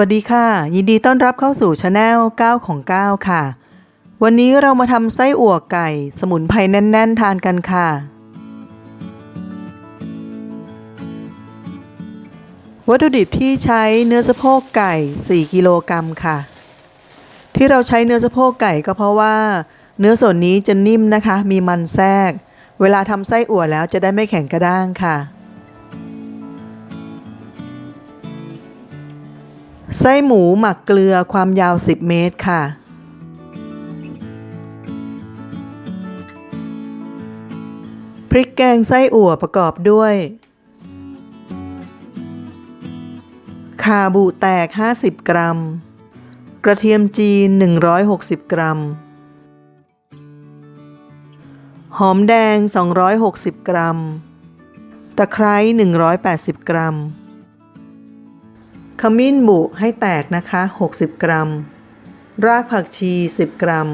วัสดีค่ะ ยินดีต้อนรับเข้าสู่ช anel 9 ของ 9 ค่ะ วันนี้เรามาทำไส้อั่วไก่ สมุนไพรแน่น ๆ ทานกันค่ะ วัตถุดิบที่ใช้เนื้อสะโพกไก่ 4 กิโลกรัมค่ะ ที่เราใช้เนื้อสะโพกไก่ก็เพราะว่า เนื้อส่วนนี้จะนิ่มนะคะ มีมันแทรก เวลาทำไส้อั่วแล้วจะได้ไม่แข็งกระด้างค่ะ ไส้หมูหมักเกลือความยาว 10 เมตรค่ะ พริกแกงไส้อั่วประกอบด้วยขาบูแตก 50 กรัม กระเทียมจีน 160 กรัม หอมแดง 260 กรัม ตะไคร้ 180 กรัม ขมิ้นบุให้แตกนะคะ 60 กรัม รากผักชี 10 กรัม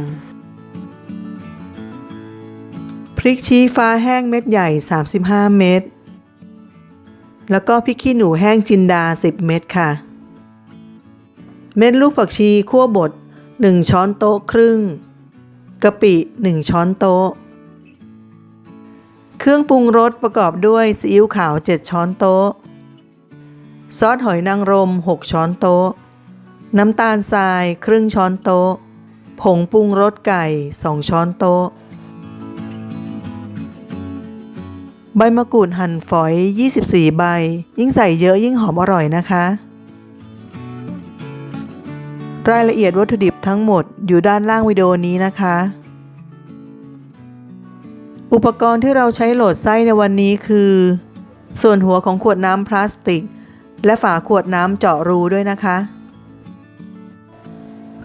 พริกชี้ฟ้าแห้งเม็ดใหญ่ 35 เม็ด แล้วก็พริกขี้หนูแห้งจินดา 10 เม็ดค่ะ เม็ดลูกผักชีคั่วบด 1 ช้อนโต๊ะครึ่ง กะปิ 1 ช้อนโต๊ะ เครื่องปรุงรสประกอบด้วยซีอิ๊วขาว 7 ช้อนโต๊ะ ซอสหอยนางรม 6 ช้อนโต๊ะ น้ำตาลทรายครึ่งช้อนโต๊ะ ผงปรุงรสไก่ 2 ช้อนโต๊ะ ใบมะกรูดหั่นฝอย 24 ใบ ยิ่งใส่เยอะยิ่งหอมอร่อยนะคะ รายละเอียดวัตถุดิบทั้งหมดอยู่ด้านล่างวิดีโอนี้นะคะ อุปกรณ์ที่เราใช้โหลดไส้ในวันนี้คือ ส่วนหัวของขวดน้ำพลาสติก และฝาขวดน้ำเจาะรูด้วยนะคะ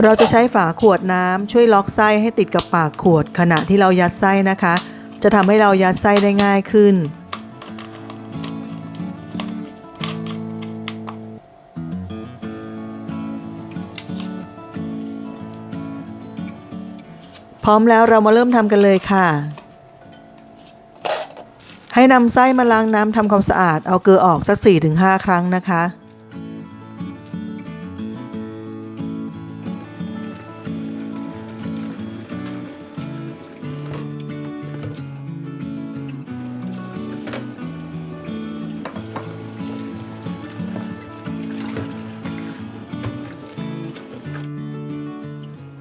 เราจะใช้ฝาขวดน้ำช่วยล็อกไส้ให้ติดกับปากขวดขณะที่เรายัดไส้นะคะ จะทำให้เรายัดไส้ได้ง่ายขึ้น พร้อมแล้วเรามาเริ่มทำกันเลยค่ะ ให้นำไส้มาล้างน้ำทำความสะอาด เอาเกลือออกสัก 4-5 ครั้งนะคะ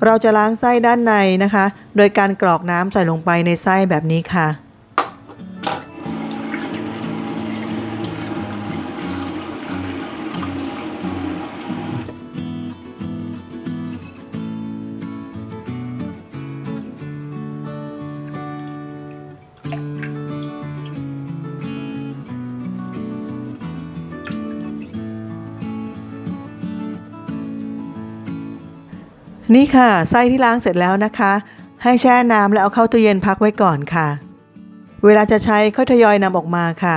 เราจะล้างไส้ด้านในนะคะ โดยการกรอกน้ำใส่ลงไปในไส้แบบนี้ค่ะ นี่ค่ะไส้ที่ล้างเสร็จแล้วนะคะ ให้แช่น้ำแล้วเอาเข้าตู้เย็นพักไว้ก่อนค่ะ เวลาจะใช้ค่อยทยอยนำออกมาค่ะ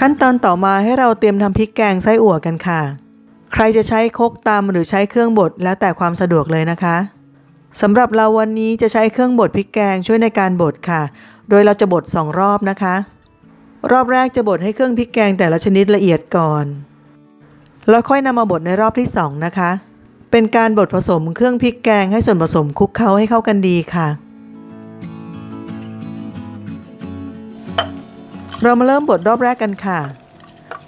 ขั้นตอนต่อมาให้เราเตรียมทำพริกแกงไส้อั่วกันค่ะ ใครจะใช้คกตำหรือใช้เครื่องบดแล้วแต่ความสะดวกเลยนะคะสำหรับเราวันนี้จะใช้เครื่องบดพริกแกงช่วยในการบดค่ะ โดยเราจะบดสองรอบนะคะ รอบแรกจะบดให้เครื่องพริกแกงแต่ละชนิดละเอียดก่อน แล้วค่อยนำมาบดในรอบที่2นะคะ เป็นการบดผสมเครื่องพริกแกงให้ส่วนผสมคลุกเคล้าให้เข้ากันดีค่ะ เรามาเริ่มบดรอบแรกกันค่ะ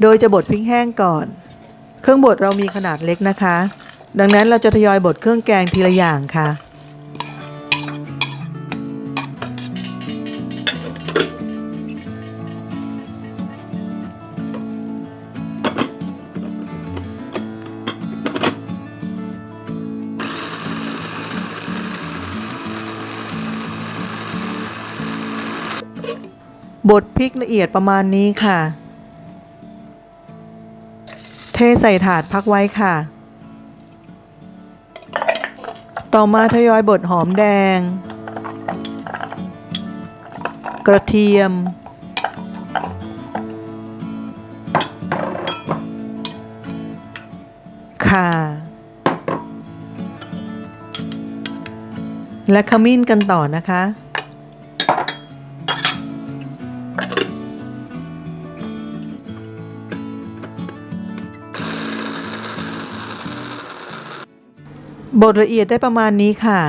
โดยจะบดพริกแห้งก่อน เครื่องบดเรามีขนาดเล็กนะคะ ดังนั้นเราจะทยอยบดเครื่องแกงทีละอย่างค่ะ บดพริกละเอียดประมาณนี้ค่ะ เทใส่ถาดพักไว้ค่ะ ต่อมาทยอยบดหอมแดง กระเทียม ข่า และขมิ้นกันต่อนะคะ บดละเอียดได้ประมาณนี้ค่ะ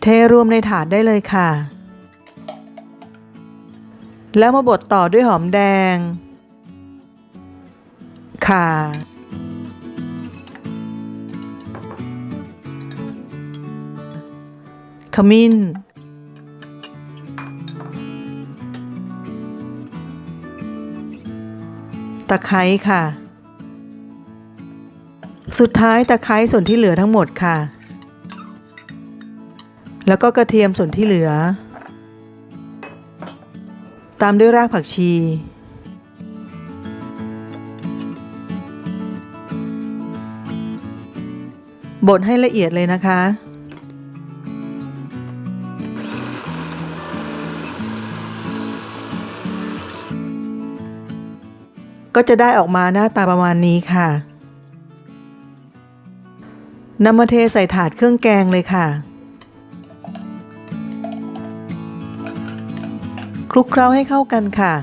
เทรวมในถาดได้เลยค่ะ แล้วมาบดต่อด้วยหอมแดง ค่ะ ขมิ้น ตะไคร้ค่ะ สุดท้ายตะไคร้ส่วนที่เหลือทั้งหมดค่ะ แล้วก็กระเทียมส่วนที่เหลือ ตามด้วยรากผักชี บดให้ละเอียดเลยนะคะก็จะได้ออกมาหน้าตาประมาณนี้ค่ะ นำมาเทใส่ถาดเครื่องแกงเลยค่ะ คลุกเคล้าให้เข้ากันค่ะ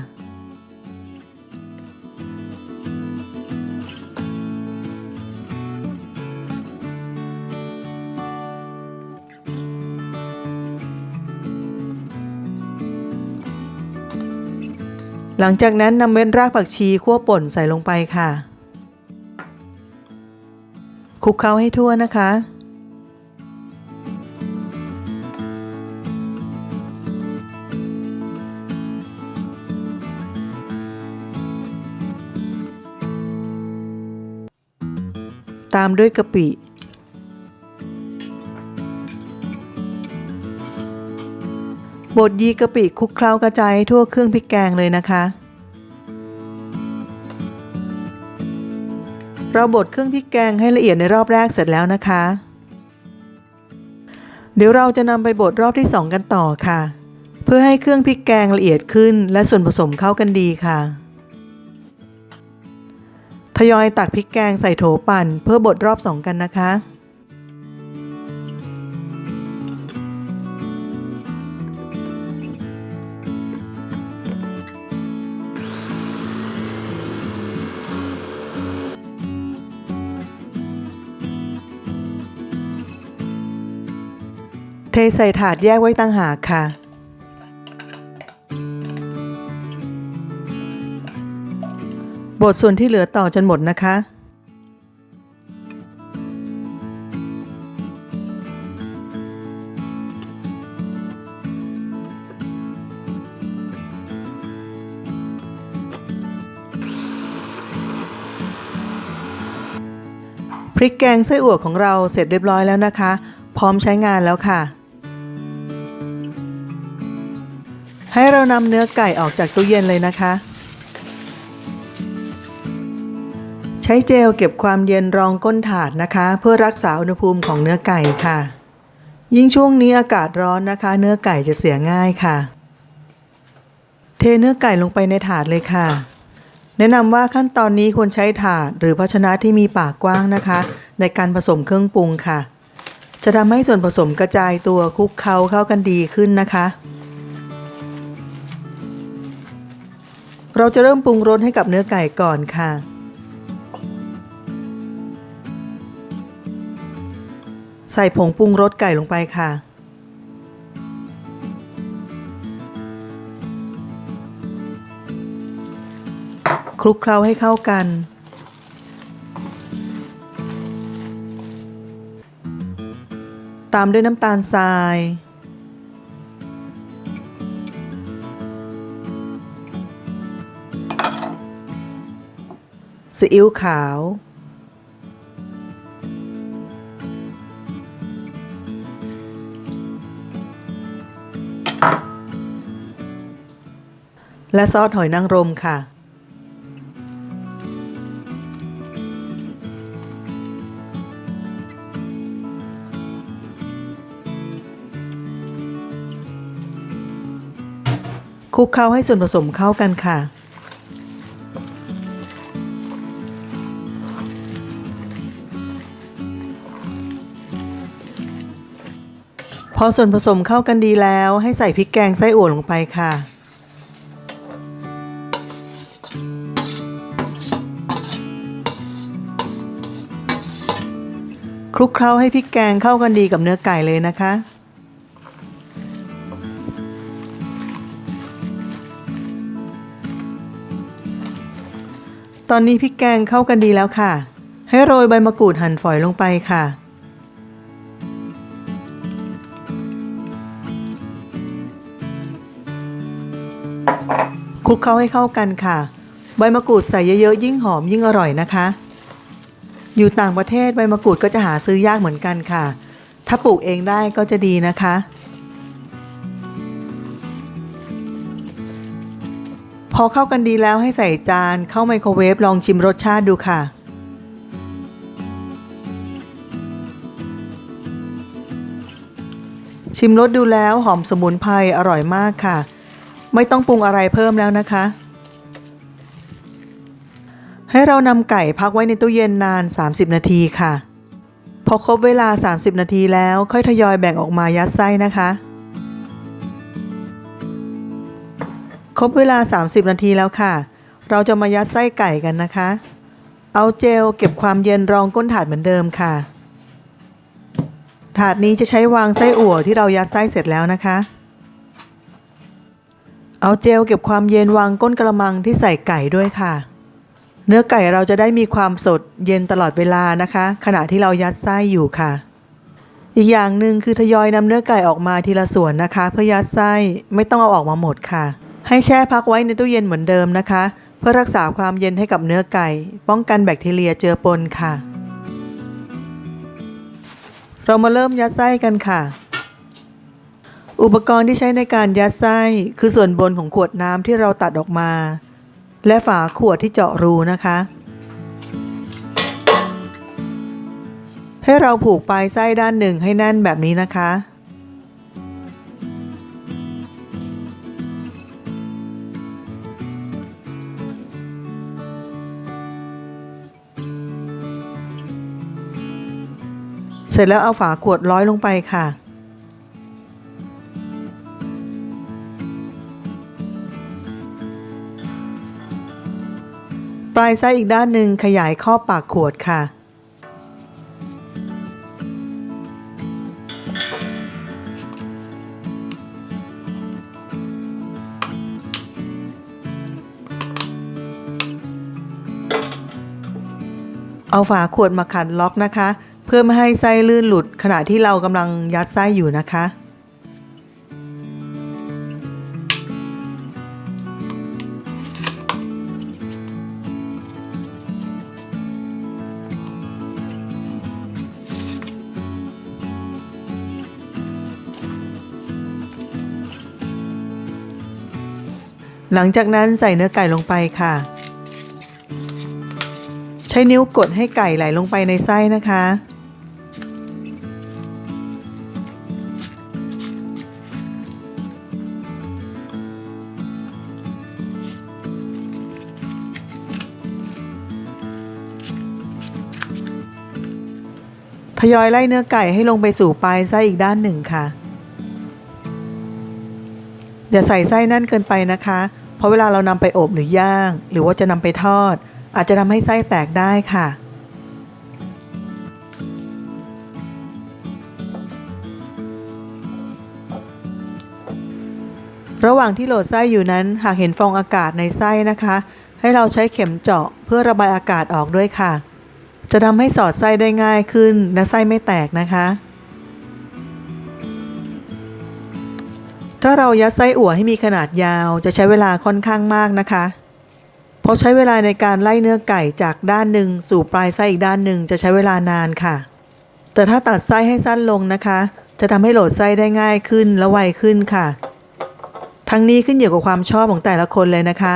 หลังจากนั้นนำเม็ดรากผักชีคั่วป่นใส่ลงไปค่ะ ลุกเคล้าให้ทั่วนะคะ ตามด้วยกะปิบดยีกะปิคลุกเคล้ากระจายให้ทั่วเครื่องพริกแกงเลยนะคะ เราบดเครื่องพริกแกงให้ละเอียดในรอบแรกเสร็จแล้วนะคะ เดี๋ยวเราจะนำไปบดรอบที่ 2 กันต่อค่ะ เพื่อให้เครื่องพริกแกงละเอียดขึ้น และส่วนผสมเข้ากันดีค่ะ ทยอยตักพริกแกงใส่โถปั่นเพื่อบดรอบ 2 กันนะคะ ทใส่ถาดแยกไว้ตั้งหากค่ะ บดส่วนที่เหลือต่อจนหมดนะคะ พริกแกงไส้อั่วของเราเสร็จเรียบร้อยแล้วนะคะ พร้อมใช้งานแล้วค่ะ ให้เรานำเนื้อไก่ออกจากตู้เย็นเลยนะคะ ใช้เจลเก็บความเย็นรองก้นถาดนะคะ เพื่อรักษาอุณหภูมิของเนื้อไก่ค่ะ ยิ่งช่วงนี้อากาศร้อนนะคะ เนื้อไก่จะเสียง่ายค่ะ เทเนื้อไก่ลงไปในถาดเลยค่ะ แนะนำว่าขั้นตอนนี้ควรใช้ถาด หรือภาชนะที่มีปากกว้างนะคะ ในการผสมเครื่องปรุงค่ะจะทำให้ส่วนผสมกระจายตัวคลุกเคล้าเข้ากันดีขึ้นนะคะ เราจะเริ่มปรุงรสให้กับเนื้อไก่ก่อนค่ะ ใส่ผงปรุงรสไก่ลงไปค่ะ คลุกเคล้าให้เข้ากัน ตามด้วยน้ำตาลทราย ซีอิ๊วขาว และซอสหอยนางรมค่ะ คลุกเคล้าให้ส่วนผสมเข้ากันค่ะ พอส่วนผสมเข้ากันดีแล้วให้ใส่พริกแกงไส้อั่วลงไปค่ะ คลุกเคล้าให้พริกแกงเข้ากันดีกับเนื้อไก่เลยนะคะตอนนี้พริกแกงเข้ากันดีแล้วค่ะ ให้โรยใบมะกรูดหั่นฝอยลงไปค่ะ คลุกเคล้าให้เข้ากันค่ะ ใบมะกรูดใส่เยอะๆยิ่งหอมยิ่งอร่อยนะคะ อยู่ต่างประเทศใบมะกรูดก็จะหาซื้อยากเหมือนกันค่ะ ถ้าปลูกเองได้ก็จะดีนะคะ พอเข้ากันดีแล้วให้ใส่จานเข้าไมโครเวฟลองชิมรสชาติดูค่ะชิมรสดูแล้วหอมสมุนไพรอร่อยมากค่ะ ไม่ต้องปรุงอะไรเพิ่มแล้วนะคะ ให้เรานำไก่พักไว้ในตู้เย็นนาน 30 นาทีค่ะ พอครบเวลา 30 นาทีแล้วค่อยทยอยแบ่งออกมายัดไส้นะคะ ครบเวลา 30 นาทีแล้วค่ะ เราจะมายัดไส้ไก่กันนะคะ เอาเจลเก็บความเย็นรองก้นถาดเหมือนเดิมค่ะถาดนี้จะใช้วางไส้อั่วที่เรายัดไส้เสร็จแล้วนะคะ เอาเจลเก็บความเย็นวางก้นกระมังที่ใส่ไก่ด้วยค่ะ เนื้อไก่เราจะได้มีความสดเย็นตลอดเวลานะคะ ขณะที่เรายัดไส้อยู่ค่ะ อีกอย่างหนึ่งคือทยอยนำเนื้อไก่ออกมาทีละส่วนนะคะ เพื่อยัดไส้ไม่ต้องเอาออกมาหมดค่ะ ให้แช่พักไว้ในตู้เย็นเหมือนเดิมนะคะ เพื่อรักษาความเย็นให้กับเนื้อไก่ ป้องกันแบคทีเรียเจือปนค่ะ เรามาเริ่มยัดไส้กันค่ะ อุปกรณ์ที่ใช้ในการยัดไส้คือส่วนบนของขวดน้ำที่เราตัดออกมา และฝาขวดที่เจาะรูนะคะ ให้เราผูกปลายไส้ด้านหนึ่งให้แน่นแบบนี้นะคะ เสร็จแล้วเอาฝาขวดร้อยลงไปค่ะ ปลายไส้อีกด้านหนึ่งขยายข้อปากขวดค่ะ เอาฝาขวดมาขันล็อกนะคะ เพื่อไม่ให้ไส้ลื่นหลุดขณะที่เรากำลังยัดไส้อยู่นะคะ หลังจากนั้นใส่เนื้อไก่ลงไปค่ะ ใช้นิ้วกดให้ไก่ไหลลงไปในไส้นะคะ ทยอยไล่เนื้อไก่ให้ลงไปสู่ปลายไส้อีกด้านหนึ่งค่ะอย่าใส่ไส้นั่นเกินไปนะคะ ราะเวลาเรานำไปอบหรือย่าง หรือว่าจะนำไปทอด อาจจะทำให้ไส้แตกได้ค่ะ ระหว่างที่โหลดไส้อยู่นั้น หากเห็นฟองอากาศในไส้นะคะ ให้เราใช้เข็มเจาะเพื่อระบายอากาศออกด้วยค่ะ จะทำให้สอดไส้ได้ง่ายขึ้นและไส้ไม่แตกนะคะ ถ้าเรายัดไส้อั่วให้มีขนาดยาวจะใช้เวลาค่อนข้างมากนะคะ เพราะใช้เวลาในการไล่เนื้อไก่จากด้านหนึ่งสู่ปลายไส้อีกด้านหนึ่งจะใช้เวลานานค่ะ แต่ถ้าตัดไส้ให้สั้นลงนะคะ จะทำให้โหลดไส้ได้ง่ายขึ้นและไวขึ้นค่ะ ทั้งนี้ขึ้นอยู่กับความชอบของแต่ละคนเลยนะคะ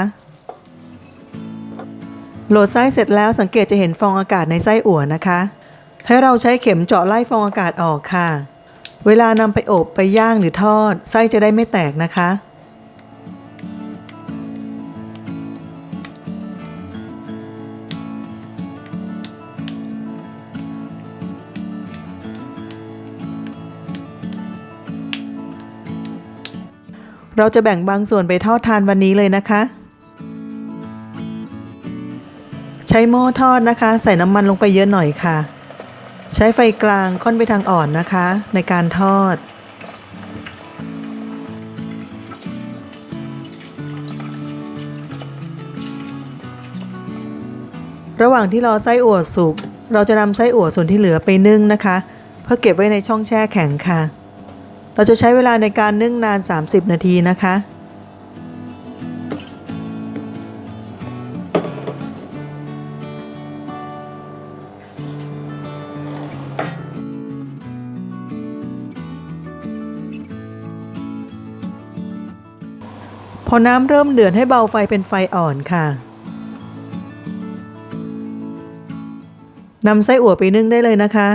โหลดไส้เสร็จแล้วสังเกตจะเห็นฟองอากาศในไส้อั่วนะคะ ให้เราใช้เข็มเจาะไล่ฟองอากาศออกค่ะ เวลานำไปอบไปย่างหรือทอด ไส้จะได้ไม่แตกนะคะ เราจะแบ่งบางส่วนไปทอดทานวันนี้เลยนะคะ ใช้หม้อทอดนะคะ ใส่น้ำมันลงไปเยอะหน่อยค่ะ ใช้ไฟกลางค่อนไปทางอ่อนนะคะ ในการทอด ระหว่างที่รอไส้อั่วสุก เราจะนำไส้อั่วส่วนที่เหลือไปนึ่งนะคะ เพื่อเก็บไว้ในช่องแช่แข็งค่ะ เราจะใช้เวลาในการนึ่งนาน 30 นาทีนะคะ พอน้ำเริ่มเดือดให้เบาไฟเป็นไฟอ่อนค่ะนำไส้อั่วไปนึ่งได้เลยนะคะ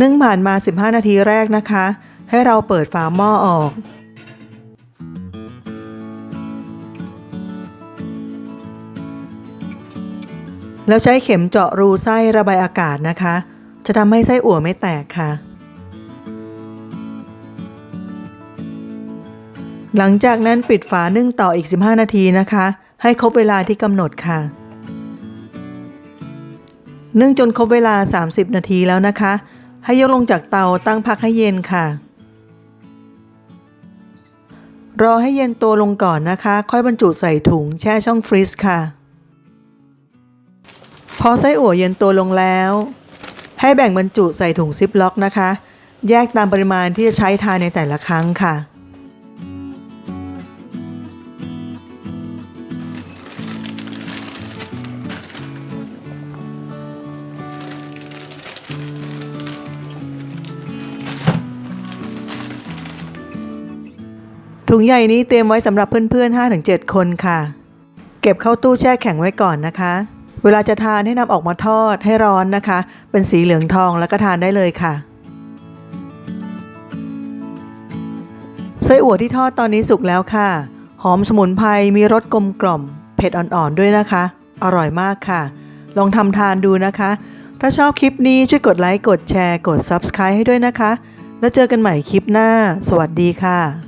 นึ่งผ่านมา 15 นาทีแรกนะคะ ให้เราเปิดฝาหม้อออกแล้วใช้เข็มเจาะรูไส้ระบายอากาศนะคะ จะทำให้ไส้อั่วไม่แตกค่ะ หลังจากนั้นปิดฝานึ่งต่ออีก 15 นาทีนะคะ ให้ครบเวลาที่กำหนดค่ะนึ่งจนครบเวลา 30 นาทีแล้วนะคะ ให้ยกลงจากเตาตั้งพักให้เย็นค่ะ รอให้เย็นตัวลงก่อนนะคะ ค่อยบรรจุใส่ถุงแช่ช่องฟรีซค่ะ พอไส้อั่วเย็นตัวลงแล้ว ให้แบ่งบรรจุใส่ถุงซิปล็อกนะคะ แยกตามปริมาณที่จะใช้ทานในแต่ละครั้งค่ะ ถุงใหญ่นี้เตรียมไว้สำหรับเพื่อนๆ 5-7 คนค่ะ เก็บเข้าตู้แช่แข็งไว้ก่อนนะคะ เวลาจะทานให้นำออกมาทอดให้ร้อนนะคะ เป็นสีเหลืองทองแล้วก็ทานได้เลยค่ะไส้อั่วที่ทอดตอนนี้สุกแล้วค่ะ หอมสมุนไพรมีรสกลมกล่อม เผ็ดอ่อนๆด้วยนะคะ อร่อยมากค่ะ ลองทำทานดูนะคะ ถ้าชอบคลิปนี้ช่วยกดไลค์ กดแชร์ กด Subscribe ให้ด้วยนะคะ แล้วเจอกันใหม่คลิปหน้า สวัสดีค่ะ